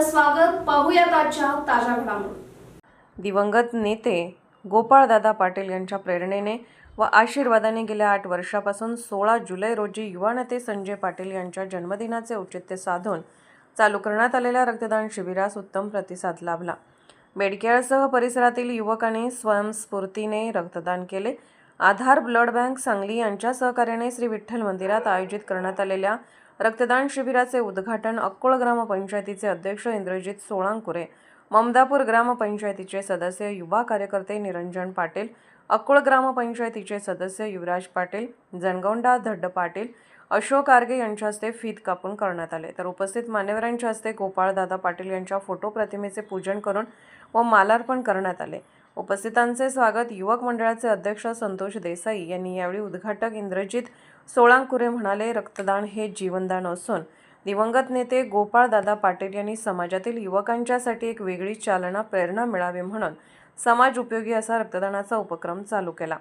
स्वागत. पाहूयात आजच्या ताज्या घडामोडी. दिवंगत नेते गोपाळदादा पाटील यांच्या प्रेरणेने व आशीर्वादाने गेल्या आठ वर्षापासून सोळा जुलै रोजी युवा नेते संजय पाटील यांच्या जन्मदिनाचे औचित्य साधून चालू करण्यात आलेल्या रक्तदान शिबिरास उत्तम प्रतिसाद लाभला. बेडकेळसह परिसरातील युवकांनी स्वयंस्फूर्तीने रक्तदान केले. आधार ब्लड बँक सांगली यांच्या सहकार्याने श्री विठ्ठल मंदिरात आयोजित करण्यात आलेल्या रक्तदान शिबिराचे उद्घाटन अक्कोळ ग्रामपंचायतीचे अध्यक्ष इंद्रजित सोळांकुरे ममदापूर ग्रामपंचायतीचे सदस्य युवा कार्यकर्ते निरंजन पाटील अक्कोळ ग्रामपंचायतीचे सदस्य युवराज पाटील जनगौंडा धड्ड पाटील अशोक आर्गे यांच्या हस्ते फीत कापून करण्यात आले. तर उपस्थित मान्यवरांच्या हस्ते गोपाळदादा पाटील यांच्या फोटो प्रतिमेचे पूजन करून व मालार्पण करण्यात आले. उपस्थितांचे स्वागत युवक मंडळाचे अध्यक्ष संतोष देसाई यांनी यावेळी उद्घाटक इंद्रजित सोळांकुरे म्हणाले रक्तदान हे जीवनदान असून दिवंगत नेते गोपाळदादा पाटील यांनी समाजातील युवकांच्यासाठी एक वेगळी चालना प्रेरणा मिळावी म्हणून समाज उपयोगी असा रक्तदानाचा उपक्रम चालू केला.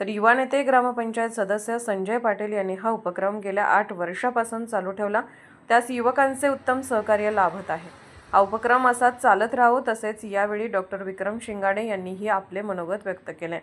तर युवा नेते ग्रामपंचायत सदस्य संजय पाटील यांनी हा उपक्रम गेल्या आठ वर्षापासून चालू ठेवला. त्यास युवकांचे उत्तम सहकार्य लाभत आहे. हा उपक्रम असाच चालत राहो तसेच यावेळी डॉक्टर विक्रम शिंगाडे यांनीही आपले मनोगत व्यक्त केले.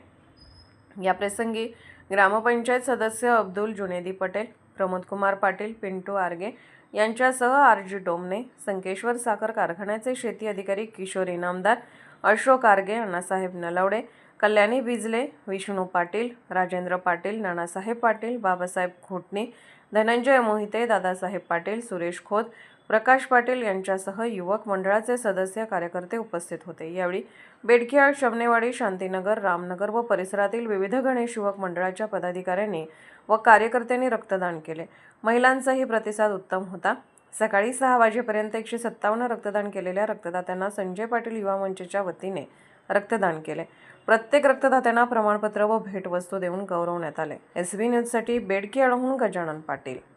या प्रसंगी ग्रामपंचायत सदस्य अब्दुल जुनेदी पटेल प्रमोदकुमार पाटील पिंटू आर्गे यांच्यासह आर जी डोमने संकेश्वर साखर कारखान्याचे शेती अधिकारी किशोर इनामदार अशोक आर्गे अण्णासाहेब नलावडे कल्याणी बिजले विष्णू पाटील राजेंद्र पाटील नानासाहेब पाटील बाबासाहेब खोटणे धनंजय मोहिते दादासाहेब पाटील सुरेश खोत प्रकाश पाटील यांच्यासह युवक मंडळाचे सदस्य कार्यकर्ते उपस्थित होते. यावेळी बेडकियाळ शमनेवाडी शांतीनगर रामनगर व परिसरातील विविध गणेश युवक मंडळाच्या पदाधिकाऱ्यांनी व कार्यकर्त्यांनी रक्तदान केले. महिलांचाही प्रतिसाद उत्तम होता. सकाळी सहा वाजेपर्यंत एकशे सत्तावन्न रक्तदान केलेल्या रक्तदात्यांना संजय पाटील युवा मंचच्या वतीने रक्तदान केले. प्रत्येक रक्तदात्यांना प्रमाणपत्र व भेटवस्तू देऊन गौरवण्यात आले. एस बी न्यूजसाठी बेडकियाळहून गजानन पाटील.